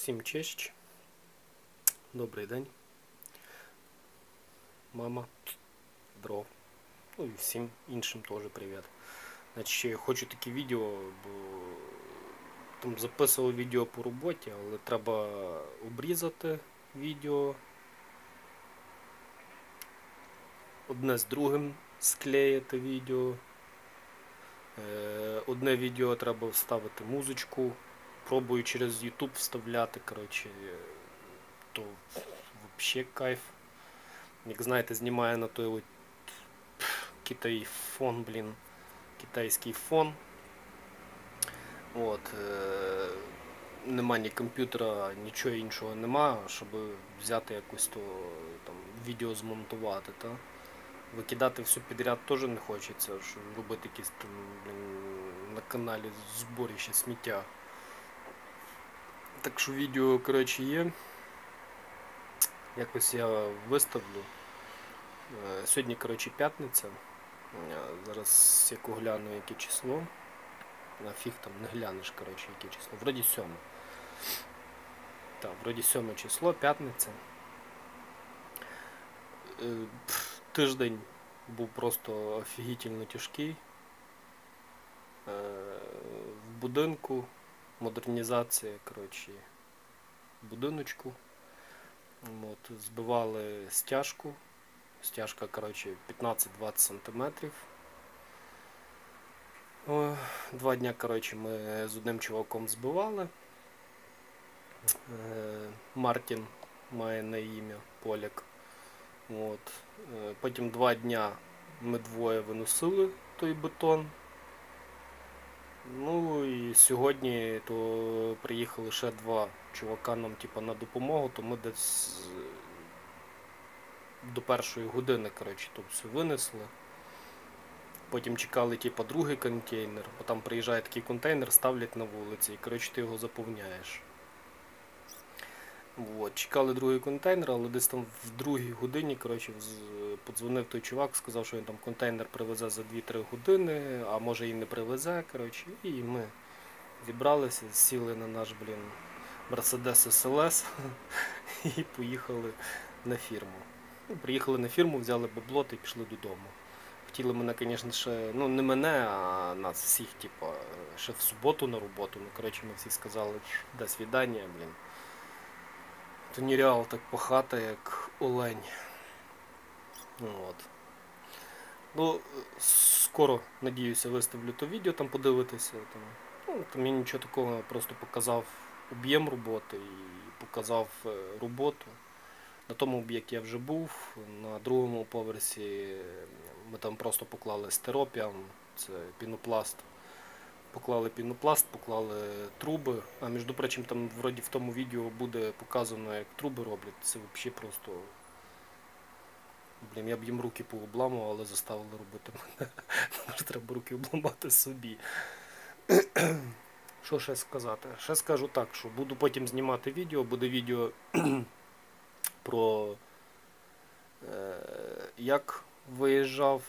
Всім честь. Добрий день. Мама. Здоров. Ну і всім іншим теж привіт. Значить, хочу таке відео, бо там записував відео по роботі, але треба обрізати відео. Одне з другим склеїти відео. Е, Одне відео треба вставити музичку. Пробую через YouTube вставляти, коротше, то взагалі кайф. Як знаєте, знімаю на той от китай фон, блін, китайський фон. От, е, нема ні комп'ютера, нічого іншого нема, щоб взяти якось то там відео змонтувати. Та? Викидати все підряд теж не хочеться, щоб робити якісь там блін, на каналі зборіще сміття. Так що відео коротше, є. Якось я виставлю. Е, Сьогодні коротше, п'ятниця. Е, Зараз як огляну яке число. На фіг там не глянеш, коротше, яке число. Вроді сьоме. Так, вроді сьоме число, п'ятниця. Е, Тиждень був просто офігітельно тяжкий. В будинку модернізація, коротше, будиночку. От, збивали стяжку. Стяжка, коротше, 15-20 сантиметрів. О, Два дня, коротше, ми з одним чуваком збивали. Е, Мартін має на ім'я Поляк. От. Е, Потім два дня ми двоє виносили той бетон. Ну і сьогодні то приїхали ще два чувака нам типу, на допомогу, то ми десь е, до першої години коротше, то все винесли. Потім чекали типу, другий контейнер, бо там приїжджає такий контейнер, ставлять на вулиці і коротше, ти його заповняєш. От, чекали другий контейнер, але десь там в другій годині коротше, подзвонив той чувак, сказав, що він там контейнер привезе за 2-3 години, а може і не привезе. Коротше, і ми зібралися, сіли на наш блін, Mercedes SLS і поїхали на фірму. Ну, приїхали на фірму, взяли бабло та пішли додому. Хотіли мене, звісно, ще, ну не мене, а нас всіх, типу, ще в суботу на роботу. Ну, коротше, ми всі сказали, до свидання, блін. То нереал так пахати, як олень. От. Ну, скоро, надіюся, виставлю то відео, там подивитися. Там, ну, там я нічого такого, просто показав об'єм роботи і показав е, роботу. На тому об'єкті я вже був. На другому поверсі ми там просто поклали стеропіан, це пінопласт. Поклали пінопласт, поклали труби. А між прочим, там вроді в тому відео буде показано, як труби роблять. Це взагалі просто. Блін, я б їм руки пообламував, але заставили робити мене. Треба руки обламати собі. Що ще сказати? Ще скажу так, що буду потім знімати відео, буде відео про е, як виїжджав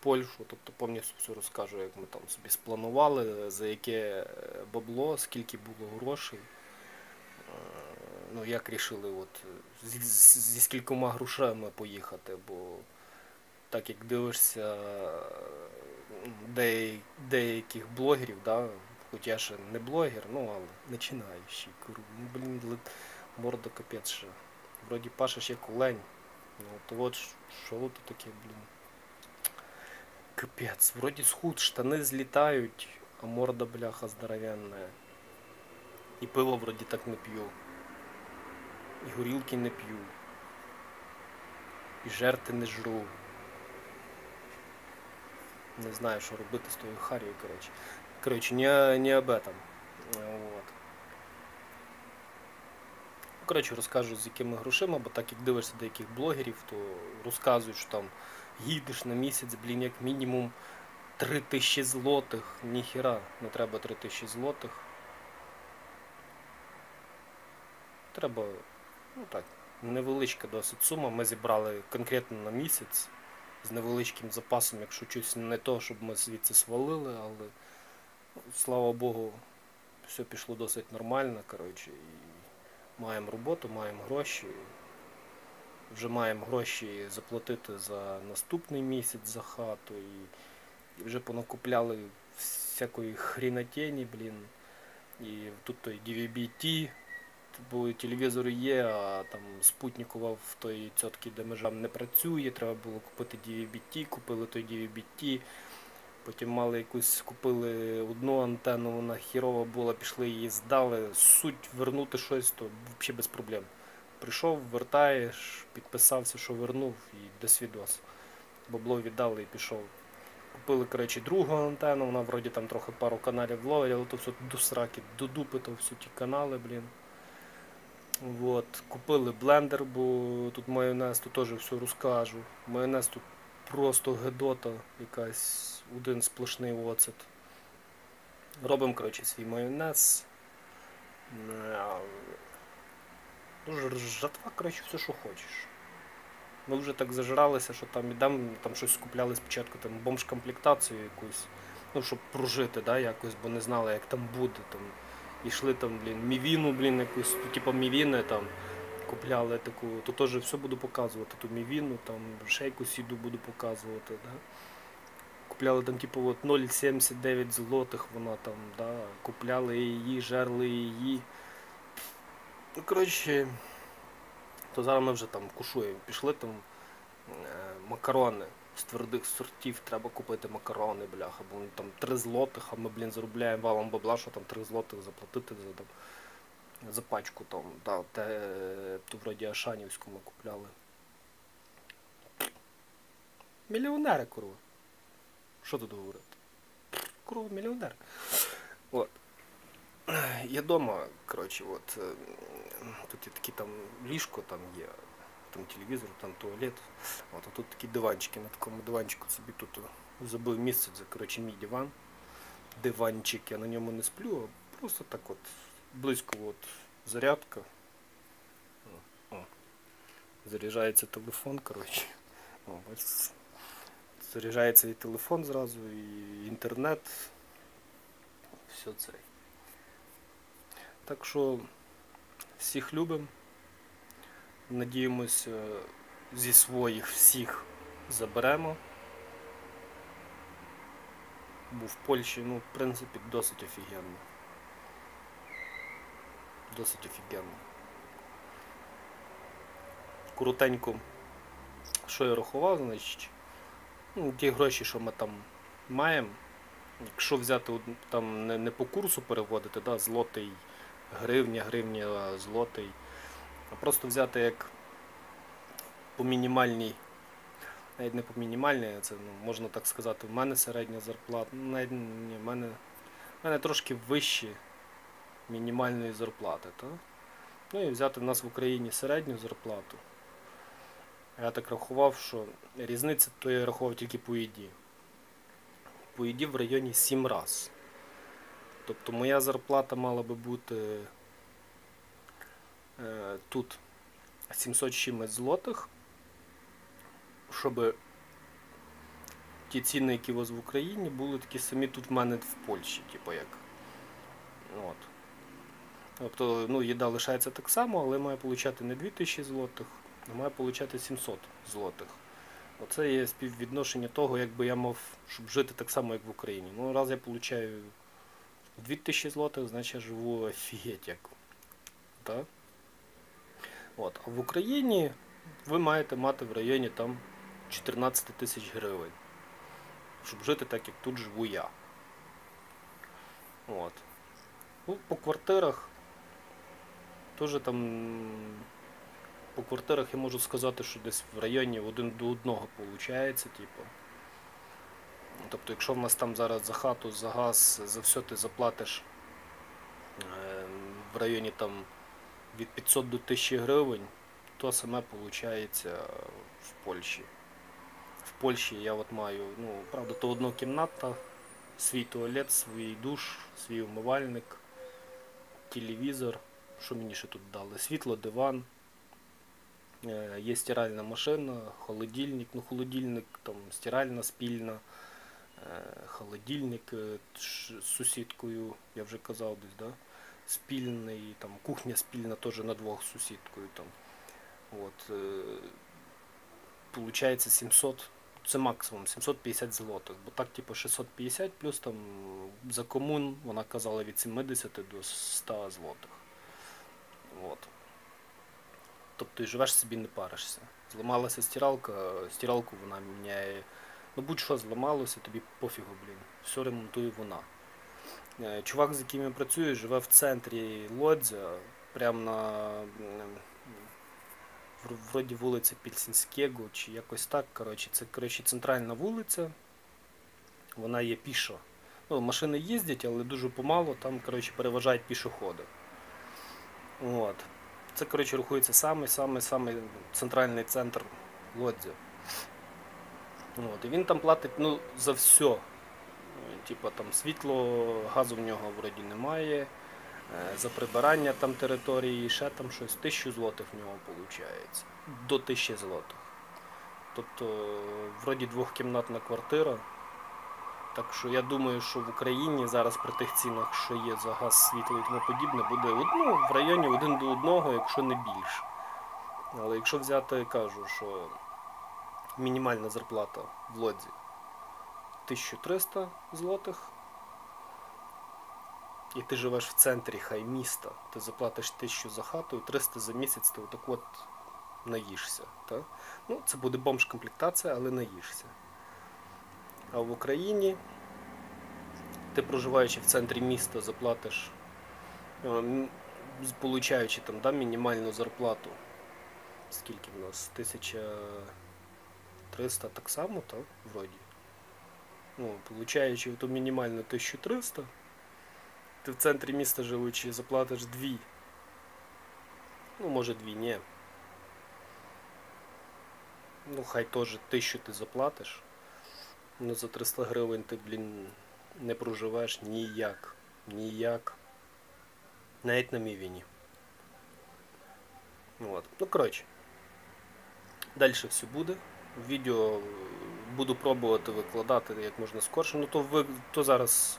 Польщу, тобто повністю все розкажу, як ми там собі спланували, за яке е, бабло, скільки було грошей. Е, Ну, як рішили от, зі, зі скількома грошами поїхати, бо так як дивишся деяких блогерів, да, хоч я ще не блогер, ну але починаючий, ну, блін, морда капець ще. Вроді пашеш як олень. Ну, то от що тут таке, блін. Капець, вроді схуд, штани злітають, а морда бляха здоровенная. І пиво вроді так не п'ю. І горілки не п'ю. І жерти не жру. Не знаю, що робити з тою Харією, коротше. Коротше, не, не об этом. Вот. Коротше, розкажу з якими грошима, бо так як дивишся деяких блогерів, то розказують, що там їдеш на місяць, блін, як мінімум 3 тисячі злотих. Ніхіра, не треба 3 тисячі злотих. Треба, ну так, невеличка досить сума. Ми зібрали конкретно на місяць з невеличким запасом, якщо щось не то, щоб ми звідси свалили, але ну, слава Богу, все пішло досить нормально, коротше, і маємо роботу, маємо гроші. Вже маємо гроші заплатити за наступний місяць за хату і, вже понакупляли всякої хрінотені, блін. І тут той DVB-T, бо телевізор є, а там спутникова в той цьотки, де межа не працює, треба було купити DVB-T, купили той DVB-T. Потім мали якусь, купили одну антенну, вона хірова була, пішли її здали. Суть вернути щось, то взагалі без проблем. Прийшов, вертаєш, підписався, що вернув і до свідос. Бабло віддали і пішов. Купили, коротше, другу антенну, вона вроді там трохи пару каналів ловить, але то все до сраки, до дупи, то всі ті канали, блін. Вот. Купили блендер, бо тут майонез, тут теж все розкажу. Майонез тут просто гедота якась, один сплошний оцет. Робимо, коротше, свій майонез. Ну, жатва, коротше, все, що хочеш. Ми вже так зажралися, що там ідемо, там щось скупляли спочатку, там бомж-комплектацію якусь, ну, щоб прожити, да, якось, бо не знали, як там буде. Там. І там, блін, мівіну, блін, якусь, типу мівіни там. Купляли таку, то теж все буду показувати, ту мівіну, там ще якусь їду буду показувати. Да? Купляли там, типу, от 0,79 злотих вона там, да? купляли її, жерли її. Ну, коротше, то зараз ми вже там кушуємо. Пішли там е, макарони з твердих сортів, треба купити макарони, бляха, бо там 3 злотих, а ми, блін, заробляємо валом бабла, що там 3 злотих заплатити за там за пачку там, да, те, ту вроді Ашанівську ми купляли. Мільйонери, курва. Що тут говорити? Курва, мільйонер. От. Я дома, коротше, от, е, тут є такі там ліжко, там є, там телевізор, там туалет. От, а тут такі диванчики, на такому диванчику собі тут забив місце, це коротше мій диван. Диванчик, я на ньому не сплю, а просто так от близько от зарядка. О, о. Заряджається телефон, коротше. О. Заряджається і телефон зразу, і інтернет. Все це. Так що всіх любимо. Надіємося, зі своїх всіх заберемо. Бо в Польщі, ну, в принципі, досить офігенно. Досить офігенно. Коротенько, що я рахував, значить, ну, ті гроші, що ми там маємо, якщо взяти там не, не по курсу переводити, да, злотий, гривня, гривня, злотий, а просто взяти як по мінімальній, навіть не по мінімальній, це ну, можна так сказати, в мене середня зарплата, ну, навіть ні, в мене, в мене трошки вищі мінімальної зарплати. Та? Ну і взяти в нас в Україні середню зарплату. Я так рахував, що різниця то я рахував тільки по їді. По їді в районі 7 раз. Тобто моя зарплата мала би бути е, тут 700 чимось злотих, щоб ті ціни, які у вас в Україні, були такі самі тут в мене в Польщі, типу як. От. Тобто, ну, їда лишається так само, але має получати не 2000 злотих, а має получати 700 злотих. Оце є співвідношення того, якби я мав, щоб жити так само, як в Україні. Ну, раз я получаю 2000 злотих, значить живу офігеть як. Так? От. А в Україні ви маєте мати в районі там 14 тисяч гривень, щоб жити так, як тут живу я. От. Ну, по квартирах теж там по квартирах я можу сказати, що десь в районі один до одного виходить, типу. Тобто, якщо в нас там зараз за хату, за газ, за все ти заплатиш е, в районі там від 500 до 1000 гривень, то саме виходить в Польщі. В Польщі я от маю, ну, правда, то однокімната, свій туалет, свій душ, свій умивальник, телевізор. Що мені ще тут дали? Світло, диван. Е, Є стиральна машина, холодильник, ну холодильник, там стиральна спільна, холодильник е, з сусідкою, я вже казав десь, да? спільний, там кухня спільна теж на двох з сусідкою. Там. От, е, получається 700, це максимум 750 злотих, бо так типу 650 плюс там за комун вона казала від 70 до 100 злотих. От. Тобто живеш собі не паришся. Зламалася стиралка, стиралку вона міняє. Ну будь-що зламалося, тобі пофігу, блін. Все ремонтує вона. Е, Чувак, з яким я працюю, живе в центрі Лодзя, прямо на вроді вулиця Пільсінськего чи якось так. Коротше, це коротше, центральна вулиця. Вона є пішо. Ну, машини їздять, але дуже помало, там коротше, переважають пішоходи. От. Це, коротше, рахується самий центральний центр Лодзя. От. І він там платить ну, за все. Типа там світло, газу в нього вроді немає. Е, За прибирання там території, ще там щось. Тисячу злотих в нього виходить. До тисячі злотих. Тобто, вроді двохкімнатна квартира. Так що я думаю, що в Україні зараз при тих цінах, що є за газ, світло і тому подібне, буде ну, в районі один до одного, якщо не більше. Але якщо взяти, кажу, що мінімальна зарплата в Лодзі 1300 злотих, і ти живеш в центрі хай міста, ти заплатиш 1000 за хату і 300 за місяць, ти отак от наїшся. Та? Ну, це буде бомж-комплектація, але наїшся. А в Україні ти проживаючи в центрі міста, заплатиш, е, получаючи там да, мінімальну зарплату. Скільки в нас? 1300 так само, так? Вроді. Ну, получаючи ту мінімальну 1300, ти в центрі міста живучи заплатиш 2. Ну, може 2, ні. Ну, хай теж 1000 ти заплатиш. Ну за 300 гривень ти, блін, не проживеш ніяк. Ніяк. Навіть на мівіні. От. Ну, коротше. Далі все буде. Відео буду пробувати викладати як можна скорше. Ну то, ви, то зараз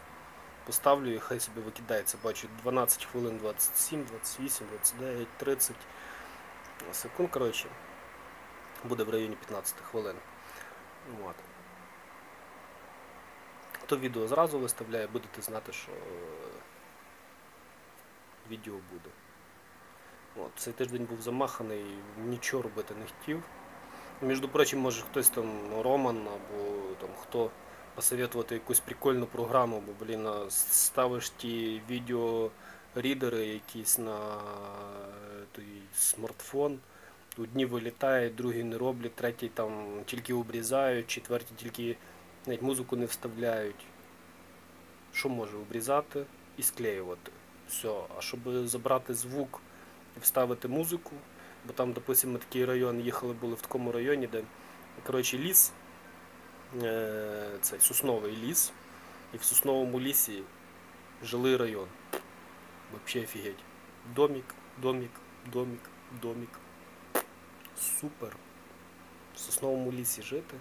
поставлю і хай собі викидається. Бачу 12 хвилин 27, 28, 29, 30 секунд. Коротше. Буде в районі 15 хвилин. От то відео зразу виставляє, будете знати, що е, відео буде. От, цей тиждень був замаханий, нічого робити не хотів. Між прочим, може хтось там Роман або там хто посоветувати якусь прикольну програму, бо блін, ставиш ті відеорідери якісь на е, той смартфон. Одні вилітають, другі не роблять, треті там тільки обрізають, четверті тільки навіть музику не вставляють. Що може обрізати і склеювати. Все. А щоб забрати звук і вставити музику, бо там, допустимо, такий район їхали, були в такому районі, де коротше, ліс, е, цей сосновий ліс, і в сосновому лісі жилий район. Взагалі офігеть. Домік, домік, домік, домік. Супер. В сосновому лісі жити.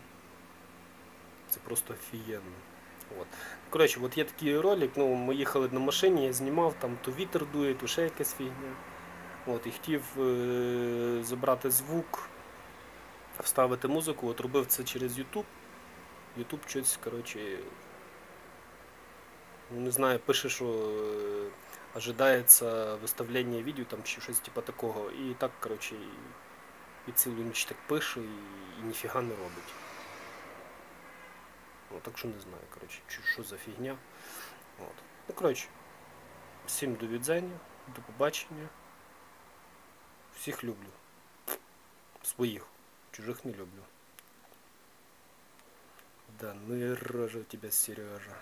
Це просто офігенно. От. Коротше, от є такий ролик, ну, ми їхали на машині, я знімав, там то вітер дує, то ще якась фігня. От, і хотів е- забрати звук, вставити музику, от робив це через YouTube. YouTube щось, коротше, не знаю, пише, що е- ожидається виставлення відео там чи щось типу такого. І так, коротше, і, і цілу ніч так пише і, і ніфіга не робить. Ну, так що не знаю, коротше, що за фігня. От. Ну, коротше, всім до відзення, до побачення. Всіх люблю. Своїх. Чужих не люблю. Да, ну и рожа у тебя, Сережа.